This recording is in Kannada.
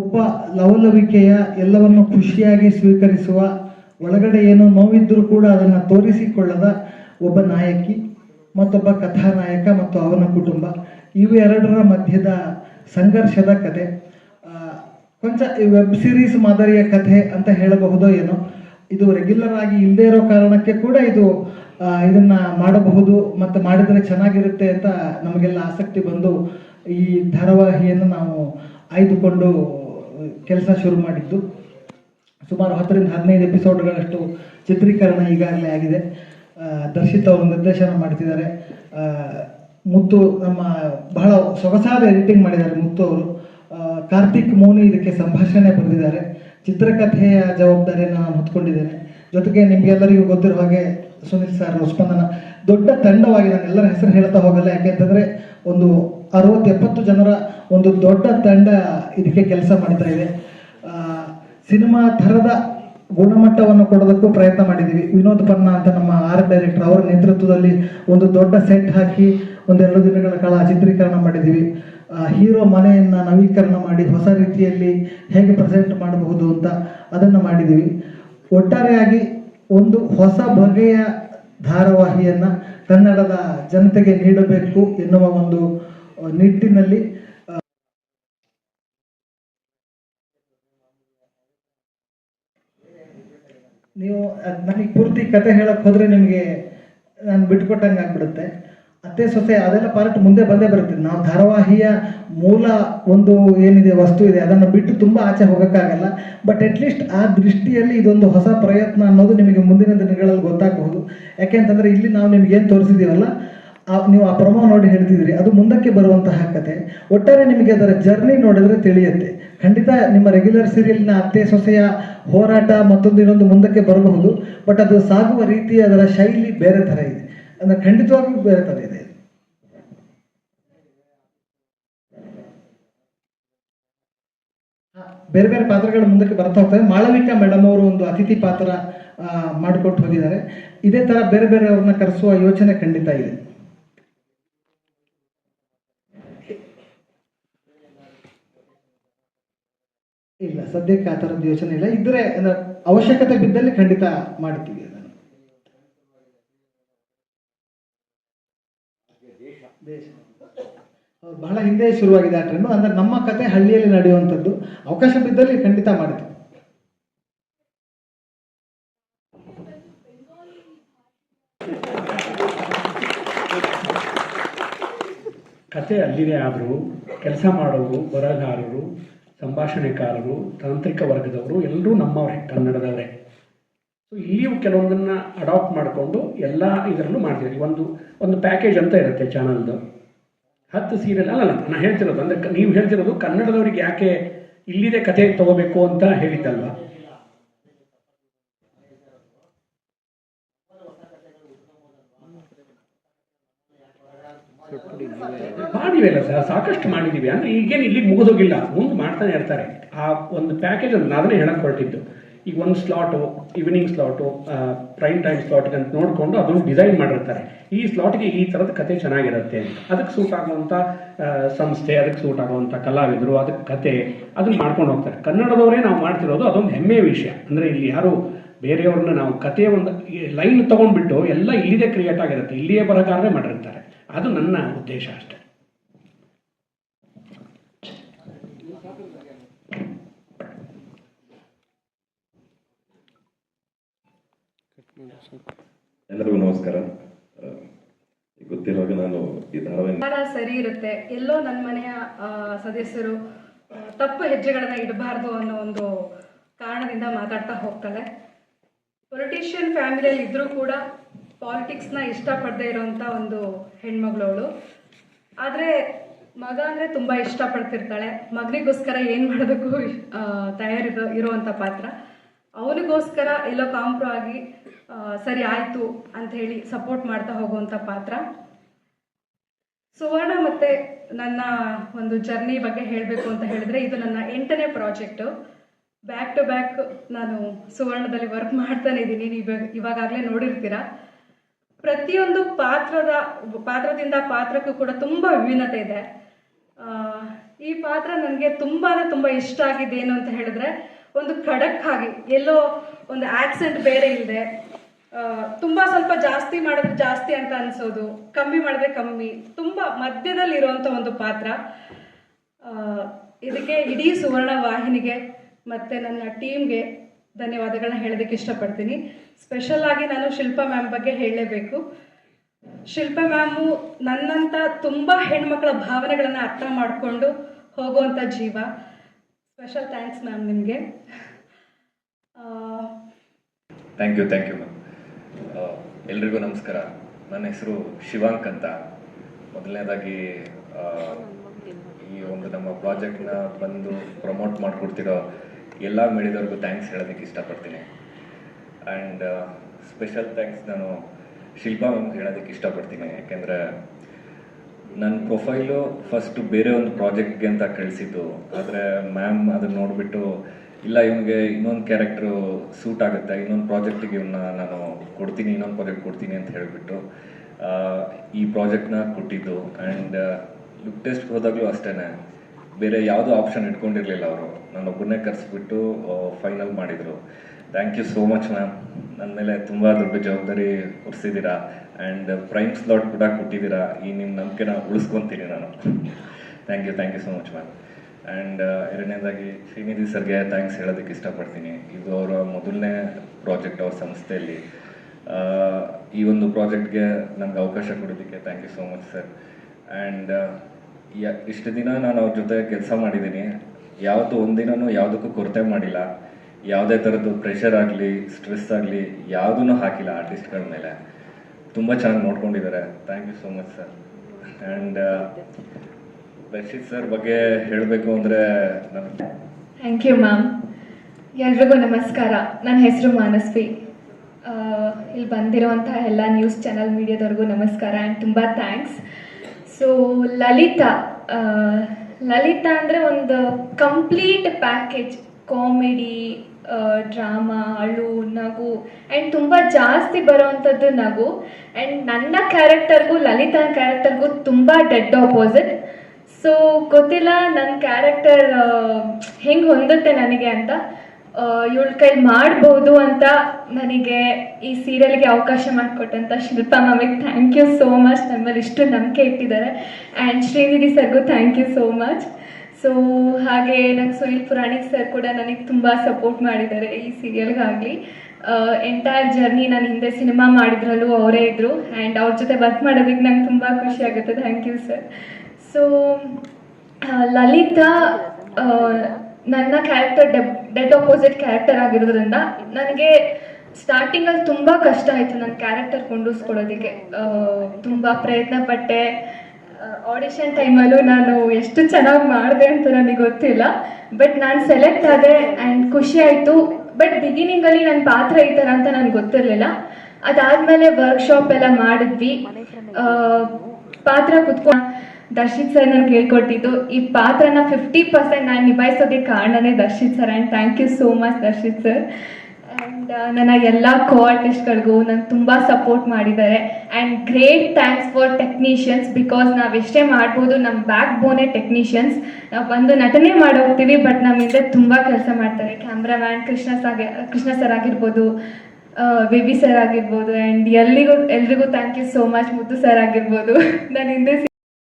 ಒಬ್ಬ ಲವಲವಿಕೆಯ ಎಲ್ಲವನ್ನು ಖುಷಿಯಾಗಿ ಸ್ವೀಕರಿಸುವ ಒಳಗಡೆ ಏನೋ ನೋವಿದ್ದರೂ ಕೂಡ ಅದನ್ನು ತೋರಿಸಿಕೊಳ್ಳದ ಒಬ್ಬ ನಾಯಕಿ, ಮತ್ತೊಬ್ಬ ಕಥಾನಾಯಕ ಮತ್ತು ಅವನ ಕುಟುಂಬ. ಇವು ಎರಡರ ಮಧ್ಯದ ಸಂಘರ್ಷದ ಕತೆ. ಕೊಂಚ ವೆಬ್ ಸಿರೀಸ್ ಮಾದರಿಯ ಕಥೆ ಅಂತ ಹೇಳಬಹುದೋ ಏನೋ. ಇದು ರೆಗ್ಯುಲರ್ ಆಗಿ ಇಲ್ಲದೇ ಇರೋ ಕಾರಣಕ್ಕೆ ಕೂಡ ಇದು ಇದನ್ನ ಮಾಡಬಹುದು ಮತ್ತು ಮಾಡಿದರೆ ಚೆನ್ನಾಗಿರುತ್ತೆ ಅಂತ ನಮಗೆಲ್ಲ ಆಸಕ್ತಿ ಬಂದು ಈ ಧಾರಾವಾಹಿಯನ್ನು ನಾವು ಆಯ್ದುಕೊಂಡು ಕೆಲಸ ಶುರು ಮಾಡಿದ್ದು. ಸುಮಾರು ಹತ್ತರಿಂದ ಹದಿನೈದು ಎಪಿಸೋಡ್ಗಳಷ್ಟು ಚಿತ್ರೀಕರಣ ಈಗಾಗಲೇ ಆಗಿದೆ. ದರ್ಶಿತ್ ಅವರು ನಿರ್ದೇಶನ ಮಾಡ್ತಿದ್ದಾರೆ. ಮುತ್ತು ನಮ್ಮ ಬಹಳ ಸೊಗಸಾದ ಎಡಿಟಿಂಗ್ ಮಾಡಿದ್ದಾರೆ ಮುತ್ತು ಅವರು. ಕಾರ್ತಿಕ್ ಮೌನಿ ಇದಕ್ಕೆ ಸಂಭಾಷಣೆ ಬರೆದಿದ್ದಾರೆ. ಚಿತ್ರಕಥೆಯ ಜವಾಬ್ದಾರಿಯನ್ನು ನಾನು ಹೊತ್ಕೊಂಡಿದ್ದೇನೆ. ಜೊತೆಗೆ ನಿಮಗೆಲ್ಲರಿಗೂ ಗೊತ್ತಿರೋ ಹಾಗೆ ಸುನಿಲ್ ಸರ್ ಸ್ಪಂದನ ದೊಡ್ಡ ತಂಡವಾಗಿ ನಾನು ಎಲ್ಲರ ಹೆಸರು ಹೇಳ್ತಾ ಹೋಗಲ್ಲ. ಯಾಕೆಂತಂದರೆ ಒಂದು ಅರವತ್ತು ಎಪ್ಪತ್ತು ಜನರ ಒಂದು ದೊಡ್ಡ ತಂಡ ಇದಕ್ಕೆ ಕೆಲಸ ಮಾಡ್ತಾ ಇದೆ. ಸಿನಿಮಾ ಥರದ ಗುಣಮಟ್ಟವನ್ನು ಕೊಡೋದಕ್ಕೂ ಪ್ರಯತ್ನ ಮಾಡಿದ್ದೀವಿ. ವಿನೋದ್ ಪನ್ನ ಅಂತ ನಮ್ಮ ಆರ್ಟ್ ಡೈರೆಕ್ಟರ್ ಅವರ ನೇತೃತ್ವದಲ್ಲಿ ಒಂದು ದೊಡ್ಡ ಸೆಟ್ ಹಾಕಿ ಒಂದೆರಡು ದಿನಗಳ ಕಾಲ ಚಿತ್ರೀಕರಣ ಮಾಡಿದ್ದೀವಿ. ಹೀರೋ ಮನೆಯನ್ನು ನವೀಕರಣ ಮಾಡಿ ಹೊಸ ರೀತಿಯಲ್ಲಿ ಹೇಗೆ ಪ್ರೆಸೆಂಟ್ ಮಾಡಬಹುದು ಅಂತ ಅದನ್ನು ಮಾಡಿದ್ದೀವಿ. ಒಟ್ಟಾರೆಯಾಗಿ ಒಂದು ಹೊಸ ಬಗೆಯ ಧಾರಾವಾಹಿಯನ್ನು ಕನ್ನಡದ ಜನತೆಗೆ ನೀಡಬೇಕು ಎನ್ನುವ ಒಂದು ನಿಟ್ಟಿನಲ್ಲಿ ನೀವು ನನಗೆ ಪೂರ್ತಿ ಕತೆ ಹೇಳಕ್ ಹೋದ್ರೆ ನಿಮಗೆ ನಾನು ಬಿಟ್ಕೊಟ್ಟಂಗೆ ಆಗ್ಬಿಡುತ್ತೆ. ಅತ್ತೆ, ಸೊಸೆ, ಅದೆಲ್ಲ ಪಾರ್ಟ್ ಮುಂದೆ ಬಂದೇ ಬರುತ್ತೆ. ನಾವು ಧಾರಾವಾಹಿಯ ಮೂಲ ಒಂದು ಏನಿದೆ, ವಸ್ತು ಇದೆ, ಅದನ್ನು ಬಿಟ್ಟು ತುಂಬಾ ಆಚೆ ಹೋಗೋಕ್ಕಾಗಲ್ಲ. ಬಟ್ ಅಟ್ಲೀಸ್ಟ್ ಆ ದೃಷ್ಟಿಯಲ್ಲಿ ಇದೊಂದು ಹೊಸ ಪ್ರಯತ್ನ ಅನ್ನೋದು ನಿಮಗೆ ಮುಂದಿನ ದಿನಗಳಲ್ಲಿ ಗೊತ್ತಾಗಬಹುದು. ಯಾಕೆಂತಂದರೆ ಇಲ್ಲಿ ನಾವು ನಿಮ್ಗೆ ಏನು ತೋರಿಸಿದೀವಲ್ಲ ಆ- ನೀವು ಆ ಪ್ರೊಮೋ ನೋಡಿ ಹೇಳ್ತಿದ್ರಿ ಅದು ಮುಂದಕ್ಕೆ ಬರುವಂತಹ ಕತೆ. ಒಟ್ಟಾರೆ ನಿಮಗೆ ಅದರ ಜರ್ನಿ ನೋಡಿದ್ರೆ ತಿಳಿಯುತ್ತೆ. ಖಂಡಿತ ನಿಮ್ಮ ರೆಗ್ಯುಲರ್ ಸೀರಿಯಲ್ನ ಅತ್ತೆ, ಸೊಸೆಯ ಹೋರಾಟ ಮತ್ತೊಂದು ಇನ್ನೊಂದು ಮುಂದಕ್ಕೆ ಬರಬಹುದು. ಬಟ್ ಅದು ಸಾಗುವ ರೀತಿ ಅದರ ಶೈಲಿ ಬೇರೆ ಥರ ಇದೆ. ಅಂದ್ರೆ ಖಂಡಿತವಾಗಿಯೂ ಬೇರೆ ಥರ ಇದೆ. ಬೇರೆ ಬೇರೆ ಪಾತ್ರಗಳು ಮುಂದಕ್ಕೆ ಬರ್ತಾ ಹೋಗ್ತವೆ. ಮಾಳವಿಕಾ ಮೇಡಮ್ ಅವರು ಒಂದು ಅತಿಥಿ ಪಾತ್ರ ಮಾಡಿಕೊಟ್ಟು ಹೋಗಿದ್ದಾರೆ. ಇದೇ ತರ ಬೇರೆ ಬೇರೆ ಅವ್ರನ್ನ ಕರೆಸುವ ಯೋಚನೆ ಖಂಡಿತ ಇದೆ. ಇಲ್ಲ, ಸದ್ಯಕ್ಕೆ ಆ ಥರದ್ದು ಯೋಚನೆ ಇಲ್ಲ. ಇದ್ರೆ, ಅಂದ್ರೆ, ಅವಶ್ಯಕತೆ ಬಿದ್ದಲ್ಲಿ ಖಂಡಿತ ಮಾಡ್ತೀವಿ ಅದನ್ನು. ಬಹಳ ಹಿಂದೆ ಶುರುವಾಗಿದೆ ಆ ಟ್ರೆಂಡ್ ಅಂದ್ರೆ, ನಮ್ಮ ಕತೆ ಹಳ್ಳಿಯಲ್ಲಿ ನಡೆಯುವಂಥದ್ದು. ಅವಕಾಶ ಬಿದ್ದಲ್ಲಿ ಖಂಡಿತ ಮಾಡ್ತೀವಿ. ಕತೆ ಅಲ್ಲಿದೆ ಆದರೂ, ಕೆಲಸ ಮಾಡೋರು, ಬರಹಗಾರರು ಸಂಭಾಷಣೆಕಾರರು ತಾಂತ್ರಿಕ ವರ್ಗದವರು, ಎಲ್ಲರೂ ನಮ್ಮವರೇ, ಕನ್ನಡದವರೇ. ಸೊ ಇಲ್ಲಿಯೂ ಕೆಲವೊಂದನ್ನು ಅಡಾಪ್ಟ್ ಮಾಡಿಕೊಂಡು ಎಲ್ಲ ಇದರಲ್ಲೂ ಮಾಡ್ತೀವಿ ಒಂದು ಒಂದು ಪ್ಯಾಕೇಜ್ ಅಂತ ಇರುತ್ತೆ ಚಾನಲ್ದು ಹತ್ತು ಸೀರಿಯಲ್ ಅಲ್ಲ ನಾನು ಹೇಳ್ತಿರೋದು, ಅಂದರೆ ನೀವು ಹೇಳ್ತಿರೋದು ಕನ್ನಡದವ್ರಿಗೆ ಯಾಕೆ ಇಲ್ಲಿದೆ ಕತೆ ತಗೋಬೇಕು ಅಂತ ಹೇಳಿದ್ದಲ್ವಾ? ಮಾಡಿವೆಲ್ಲ ಸರ್, ಸಾಕಷ್ಟು ಮಾಡಿದೀವಿ ಅಂದ್ರೆ ಈಗೇನು ಇಲ್ಲಿ ಮುಗಿದೋಗಿಲ್ಲ ಮುಂದೆ ಮಾಡ್ತಾನೆ ಇರ್ತಾರೆ. ಆ ಒಂದು ಪ್ಯಾಕೇಜ್ ಅಂತ ಅದನ್ನೇ ಹೇಳಕ್ ಹೊರಟಿದ್ದು ಈಗ ಒಂದು slot evening slot prime time ಸ್ಲಾಟ್ಗೆ ಅಂತ ನೋಡಿಕೊಂಡು ಅದನ್ನು ಡಿಸೈನ್ ಮಾಡಿರ್ತಾರೆ. ಈ ಸ್ಲಾಟ್ಗೆ ಈ ಥರದ ಕತೆ ಚೆನ್ನಾಗಿರುತ್ತೆ ಅಂತ. ಅದಕ್ಕೆ ಸೂಟ್ ಆಗುವಂಥ ಸಂಸ್ಥೆ, ಅದಕ್ಕೆ ಸೂಟ್ ಆಗುವಂಥ ಕಲಾವಿದರು, ಅದಕ್ಕೆ ಕತೆ, ಅದನ್ನ ಮಾಡ್ಕೊಂಡು ಹೋಗ್ತಾರೆ. ಕನ್ನಡದವರೇ ನಾವು ಮಾಡ್ತಿರೋದು ಅದೊಂದು ಹೆಮ್ಮೆಯ ವಿಷಯ. ಅಂದರೆ ಇಲ್ಲಿ ಯಾರು ಬೇರೆಯವ್ರನ್ನ ನಾವು ಕಥೆಯ ಒಂದು ಲೈನ್ ತಗೊಂಡ್ಬಿಟ್ಟು ಎಲ್ಲ ಇಲ್ಲಿದೆ ಕ್ರಿಯೇಟ್ ಆಗಿರುತ್ತೆ. ಇಲ್ಲಿಯೇ ಬರಗಾರರೇ ಮಾಡಿರ್ತಾರೆ. ಅದು ನನ್ನ ಉದ್ದೇಶ ಅಷ್ಟೇ. ಎಲ್ಲರಿಗೂ ನಮಸ್ಕಾರ. ಗೊತ್ತಿರುವಾಗ ನಾನು ಈ ಧಾರಾವಾಹಿ ಸರಿ ಇರುತ್ತೆ. ಎಲ್ಲೋ ನನ್ನ ಮನೆಯ ಆ, ಸದಸ್ಯರು ತಪ್ಪು ಹೆಜ್ಜೆಗಳನ್ನ ಇಡಬಾರ್ದು ಅನ್ನೋ ಒಂದು ಕಾರಣದಿಂದ ಮಾತಾಡ್ತಾ ಹೋಗ್ತಾಳೆ ಪೊಲಿಟಿಷಿಯನ್ ಫ್ಯಾಮಿಲಿಯಲ್ಲಿ ಇದ್ರೂ ಕೂಡ ಪಾಲಿಟಿಕ್ಸ್ನ ಇಷ್ಟಪಡದೆ ಇರೋವಂಥ ಒಂದು ಹೆಣ್ಮಗಳವಳು. ಆದರೆ ಮಗ ಅಂದರೆ ತುಂಬ ಇಷ್ಟಪಡ್ತಿರ್ತಾಳೆ. ಮಗನಿಗೋಸ್ಕರ ಏನು ಮಾಡೋದಕ್ಕೂ ತಯಾರಿ ತಯಾರಿರೋ ಇರುವಂಥ ಪಾತ್ರ. ಅವನಿಗೋಸ್ಕರ ಎಲ್ಲೋ ಕಾಂಪ್ರೋ ಆಗಿ ಸರಿ ಆಯಿತು ಅಂತ ಹೇಳಿ ಸಪೋರ್ಟ್ ಮಾಡ್ತಾ ಹೋಗುವಂಥ ಪಾತ್ರ. ಸುವರ್ಣ ಮತ್ತೆ ನನ್ನ ಒಂದು ಜರ್ನಿ ಬಗ್ಗೆ ಹೇಳಬೇಕು ಅಂತ ಹೇಳಿದ್ರೆ, ಇದು ನನ್ನ ಎಂಟನೇ ಪ್ರಾಜೆಕ್ಟು. ಬ್ಯಾಕ್ ಟು ಬ್ಯಾಕ್ ನಾನು ಸುವರ್ಣದಲ್ಲಿ ವರ್ಕ್ ಮಾಡ್ತಾನೆ ಇದ್ದೀನಿ. ನೀವು ಇವಾಗಾಗಲೇ ನೋಡಿರ್ತೀರಾ. ಪ್ರತಿಯೊಂದು ಪಾತ್ರದ, ಪಾತ್ರದಿಂದ ಪಾತ್ರಕ್ಕೂ ಕೂಡ ತುಂಬ ವಿಭಿನ್ನತೆ ಇದೆ. ಈ ಪಾತ್ರ ನನಗೆ ತುಂಬಾ ತುಂಬ ಇಷ್ಟ ಆಗಿದೆ ಏನು ಅಂತ ಹೇಳಿದ್ರೆ, ಒಂದು ಖಡಕ್ ಆಗಿ ಎಲ್ಲೋ ಒಂದು ಆಕ್ಸೆಂಟ್ ಬೇರೆ ಇಲ್ಲದೆ ತುಂಬ ಸ್ವಲ್ಪ ಜಾಸ್ತಿ ಮಾಡಿದ್ರೆ ಜಾಸ್ತಿ ಅಂತ ಅನಿಸೋದು, ಕಮ್ಮಿ ಮಾಡಿದ್ರೆ ಕಮ್ಮಿ, ತುಂಬ ಮಧ್ಯದಲ್ಲಿ ಇರುವಂಥ ಒಂದು ಪಾತ್ರ. ಇದಕ್ಕೆ ಇಡೀ ಸುವರ್ಣ ವಾಹಿನಿಗೆ ಮತ್ತು ನನ್ನ ಟೀಮ್ಗೆ ಧನ್ಯವಾದಗಳನ್ನ ಹೇಳೋದಕ್ಕೆ ಇಷ್ಟಪಡ್ತೀನಿ. ಸ್ಪೆಷಲ್ ಆಗಿ ನಾನು ಶಿಲ್ಪಾ ಮ್ಯಾಮ್ ಬಗ್ಗೆ ಹೇಳಲೇಬೇಕು. ಶಿಲ್ಪಾ ಮ್ಯಾಮು ನನ್ನಂಥ ತುಂಬ ಹೆಣ್ಮಕ್ಳ ಭಾವನೆಗಳನ್ನು ಅರ್ಥ ಮಾಡಿಕೊಂಡು ಹೋಗುವಂಥ ಜೀವ. ಸ್ಪೆಷಲ್ ಥ್ಯಾಂಕ್ಸ್ ಮ್ಯಾಮ್ ನಿಮಗೆ. Thank you thank you ma'am ಎಲ್ರಿಗೂ ನಮಸ್ಕಾರ. ನನ್ನ ಹೆಸರು ಶಿವಾಂಕ್ ಅಂತ. ಮೊದಲನೇದಾಗಿ ಈ ಒಂದು ನಮ್ಮ ಪ್ರಾಜೆಕ್ಟ್ನ ಬಂದು ಪ್ರಮೋಟ್ ಮಾಡಿಕೊಡ್ತಿರೋ ಎಲ್ಲ ಮೀಡಿಯಾದವ್ರಿಗೂ ಥ್ಯಾಂಕ್ಸ್ ಹೇಳೋದಕ್ಕೆ ಇಷ್ಟಪಡ್ತೀನಿ. ಆ್ಯಂಡ್ ಸ್ಪೆಷಲ್ ಥ್ಯಾಂಕ್ಸ್ ನಾನು ಶಿಲ್ಪಾ ಮ್ಯಾಮ್ ಹೇಳೋದಕ್ಕೆ ಇಷ್ಟಪಡ್ತೀನಿ. ಯಾಕೆಂದರೆ ನನ್ನ ಪ್ರೊಫೈಲು ಫಸ್ಟು ಬೇರೆ ಒಂದು ಪ್ರಾಜೆಕ್ಟ್ಗೆ ಅಂತ ಕಳಿಸಿದ್ದು. ಆದರೆ ಮ್ಯಾಮ್ ಅದನ್ನ ನೋಡಿಬಿಟ್ಟು, ಇಲ್ಲ ಇವನಿಗೆ ಇನ್ನೊಂದು ಕ್ಯಾರೆಕ್ಟ್ರು ಸೂಟ್ ಆಗುತ್ತೆ, ಇನ್ನೊಂದು ಪ್ರಾಜೆಕ್ಟಿಗೆ ಇವನ್ನ ನಾನು ಕೊಡ್ತೀನಿ, ಇನ್ನೊಂದು ಪ್ರಾಜೆಕ್ಟ್ ಕೊಡ್ತೀನಿ ಅಂತ ಹೇಳಿಬಿಟ್ಟು ಈ ಪ್ರಾಜೆಕ್ಟ್ನ ಕೊಟ್ಟಿದ್ದು. ಆ್ಯಂಡ್ ಲುಕ್ ಟೆಸ್ಟ್ ಹೋದಾಗಲೂ ಅಷ್ಟೇ ಬೇರೆ ಯಾವುದೂ ಆಪ್ಷನ್ ಇಟ್ಕೊಂಡಿರಲಿಲ್ಲ ಅವರು. ನಾನೊಬ್ಬರನ್ನೇ ಕರೆಸ್ಬಿಟ್ಟು ಫೈನಲ್ ಮಾಡಿದರು. Thank you so much ma'am ನನ್ನ ಮೇಲೆ ತುಂಬ ದೊಡ್ಡ ಜವಾಬ್ದಾರಿ ಹೊರಿಸಿದ್ದೀರಾ ಆ್ಯಂಡ್ ಪ್ರೈಮ್ ಸ್ಲಾಟ್ ಕೂಡ ಕೊಟ್ಟಿದ್ದೀರಾ. ಈ ನಿಮ್ಮ ನಂಬಿಕೆನ ಉಳಿಸ್ಕೊತೀನಿ ನಾನು. Thank you thank you so much ma'am and ಎರಡನೇದಾಗಿ, ಶ್ರೀನಿಧಿ ಸರ್ಗೆ ಥ್ಯಾಂಕ್ಸ್ ಹೇಳೋದಕ್ಕೆ ಇಷ್ಟಪಡ್ತೀನಿ. ಇದು ಅವರ ಮೊದಲನೇ ಪ್ರಾಜೆಕ್ಟ್ ಅವ್ರ ಸಂಸ್ಥೆಯಲ್ಲಿ. ಈ ಒಂದು ಪ್ರಾಜೆಕ್ಟ್ಗೆ ನನಗೆ ಅವಕಾಶ ಕೊಡೋದಕ್ಕೆ thank you so much sir and ಇಷ್ಟು ದಿನ ನಾನು ಅವ್ರ ಜೊತೆ ಕೆಲಸ ಮಾಡಿದ್ದೀನಿ. ಯಾವತ್ತು ಒಂದಿನೂ ಯಾವುದಕ್ಕೂ ಕೊರತೆ ಮಾಡಿಲ್ಲ. ಯಾವುದೇ ಥರದ್ದು ಪ್ರೆಷರ್ ಆಗಲಿ ಸ್ಟ್ರೆಸ್ ಆಗಲಿ ಯಾವುದೂ ಹಾಕಿಲ್ಲ ಆರ್ಟಿಸ್ಟ್ಗಳ ಮೇಲೆ. ತುಂಬ ಚೆನ್ನಾಗಿ ನೋಡ್ಕೊಂಡಿದ್ದಾರೆ. Thank you so much sir and Darshith sir ಬಗ್ಗೆ ಹೇಳಬೇಕು ಅಂದರೆ ಥ್ಯಾಂಕ್ ಯು ಮ್ಯಾಮ್ ಎಲ್ರಿಗೂ ನಮಸ್ಕಾರ. ನನ್ನ ಹೆಸರು ಮಾನಸ್ವಿ. ಇಲ್ಲಿ ಬಂದಿರುವಂತಹ ಎಲ್ಲ ನ್ಯೂಸ್ ಚಾನಲ್ ಮೀಡಿಯಾದವ್ರಿಗೂ ನಮಸ್ಕಾರ ಆ್ಯಂಡ್ ತುಂಬ ಥ್ಯಾಂಕ್ಸ್ ಸೊ ಲಲಿತಾ ಲಲಿತಾ ಅಂದರೆ ಒಂದು ಕಂಪ್ಲೀಟ್ ಪ್ಯಾಕೇಜ್ ಕಾಮಿಡಿ ಡ್ರಾಮಾ ಅಳು, ನಗು ಆ್ಯಂಡ್ ತುಂಬ ಜಾಸ್ತಿ ಬರೋವಂಥದ್ದು ನಗು. ಆ್ಯಂಡ್ ನನ್ನ ಕ್ಯಾರೆಕ್ಟರ್ಗೂ ಲಲಿತಾ ಕ್ಯಾರೆಕ್ಟರ್ಗೂ ತುಂಬ ಡೆಡ್ ಆಪೋಸಿಟ್ ಸೊ ಗೊತ್ತಿಲ್ಲ, ನನ್ನ ಕ್ಯಾರೆಕ್ಟರ್ ಹೆಂಗೆ ಹೊಂದುತ್ತೆ ನನಗೆ ಅಂತ. ಇವಳ ಕೈ ಮಾಡ್ಬೋದು ಅಂತ ನನಗೆ ಈ ಸೀರಿಯಲ್ಗೆ ಅವಕಾಶ ಮಾಡಿಕೊಟ್ಟಂಥ ಶಿಲ್ಪಾ ಮ್ಯಾಮಿಗೆ ಥ್ಯಾಂಕ್ ಯು ಸೋ ಮಚ್ ನಮ್ಮಲ್ಲಿ ಮೇಲೆ ಇಷ್ಟು ನಂಬಿಕೆ ಇಟ್ಟಿದ್ದಾರೆ. And Srinidhi ಸರ್ಗೂ thank you so much so ಹಾಗೆ ನಂಗೆ ಸುನಿಲ್ ಪುರಾಣಿಕ್ ಸರ್ ಕೂಡ ನನಗೆ ತುಂಬ ಸಪೋರ್ಟ್ ಮಾಡಿದ್ದಾರೆ ಈ ಸೀರಿಯಲ್ಗಾಗಲಿ. ಎಂಟೈರ್ ಜರ್ನಿ ನಾನು ಹಿಂದೆ ಸಿನಿಮಾ ಮಾಡಿದ್ರಲ್ಲೂ ಅವರೇ ಇದ್ದರು ಆ್ಯಂಡ್ ಅವ್ರ ಜೊತೆ ವರ್ಕ್ ಮಾಡೋದಕ್ಕೆ ನಂಗೆ ತುಂಬ ಖುಷಿ ಆಗುತ್ತೆ. Thank you sir so Lalitha ನನ್ನ ಕ್ಯಾರೆಕ್ಟರ್ ಡೆಬ್ ಡೆಡ್ ಅಪೋಸಿಟ್ ಕ್ಯಾರೆಕ್ಟರ್ ಆಗಿರೋದ್ರಿಂದ ನನಗೆ ಸ್ಟಾರ್ಟಿಂಗ್ ಅಲ್ಲಿ ತುಂಬಾ ಕಷ್ಟ ಆಯ್ತು ನನ್ನ ಕ್ಯಾರೆಕ್ಟರ್ ಕೊಂಡೂಸ್ಕೊಡೋದಕ್ಕೆ ತುಂಬಾ ಪ್ರಯತ್ನ ಪಟ್ಟೆ. ಆಡಿಷನ್ ಟೈಮಲ್ಲೂ ನಾನು ಎಷ್ಟು ಚೆನ್ನಾಗಿ ಮಾಡಿದೆ ಅಂತ ನನಗೆ ಗೊತ್ತಿಲ್ಲ. ಬಟ್ ನಾನು ಸೆಲೆಕ್ಟ್ ಆದೆ ಆ್ಯಂಡ್ ಖುಷಿ ಆಯಿತು. ಬಟ್ ಬಿಗಿನಿಂಗಲ್ಲಿ ನನ್ನ ಪಾತ್ರ ಈ ಥರ ಅಂತ ನನಗೆ ಗೊತ್ತಿರಲಿಲ್ಲ. ಅದಾದ್ಮೇಲೆ ವರ್ಕ್ಶಾಪ್ ಎಲ್ಲ ಮಾಡಿದ್ವಿ. ಪಾತ್ರ ಕುತ್ಕೊಂಡು ದರ್ಶಿತ್ ಸರ್ ನನ್ಗೆ ಹೇಳ್ಕೊಟ್ಟಿದ್ದು, ಈ ಪಾತ್ರನ ಫಿಫ್ಟಿ ಪರ್ಸೆಂಟ್ ನಾನು ನಿಭಾಯಿಸೋದಕ್ಕೆ ಕಾರಣನೇ Darshith sir and thank you so much Darshith sir. And ನನ್ನ ಎಲ್ಲ ಕೋ ಆರ್ಟಿಸ್ಟ್ಗಳಿಗೂ ನಂಗೆ ತುಂಬ ಸಪೋರ್ಟ್ ಮಾಡಿದ್ದಾರೆ. And great thanks for technicians because ನಾವು ಎಷ್ಟೇ ಮಾಡ್ಬೋದು ನಮ್ಮ ಬ್ಯಾಕ್ ಬೋನೇ ಟೆಕ್ನಿಷಿಯನ್ಸ್ ನಾವು ಬಂದು ನಟನೆ ಮಾಡೋಗ್ತೀವಿ ಬಟ್ ನಮ್ಮ ಹಿಂದೆ ತುಂಬ ಕೆಲಸ ಮಾಡ್ತಾರೆ. ಕ್ಯಾಮ್ರಾಮ್ಯಾನ್ ಕೃಷ್ಣ ಸಾಗೆ, ಕೃಷ್ಣ ಸರ್ ಆಗಿರ್ಬೋದು ವಿ ಸರ್ ಆಗಿರ್ಬೋದು ಆ್ಯಂಡ್ ಎಲ್ಲಿಗೂ ಎಲ್ರಿಗೂ thank you so much Muddu sir ಆಗಿರ್ಬೋದು. ನಾನು ಹಿಂದೆ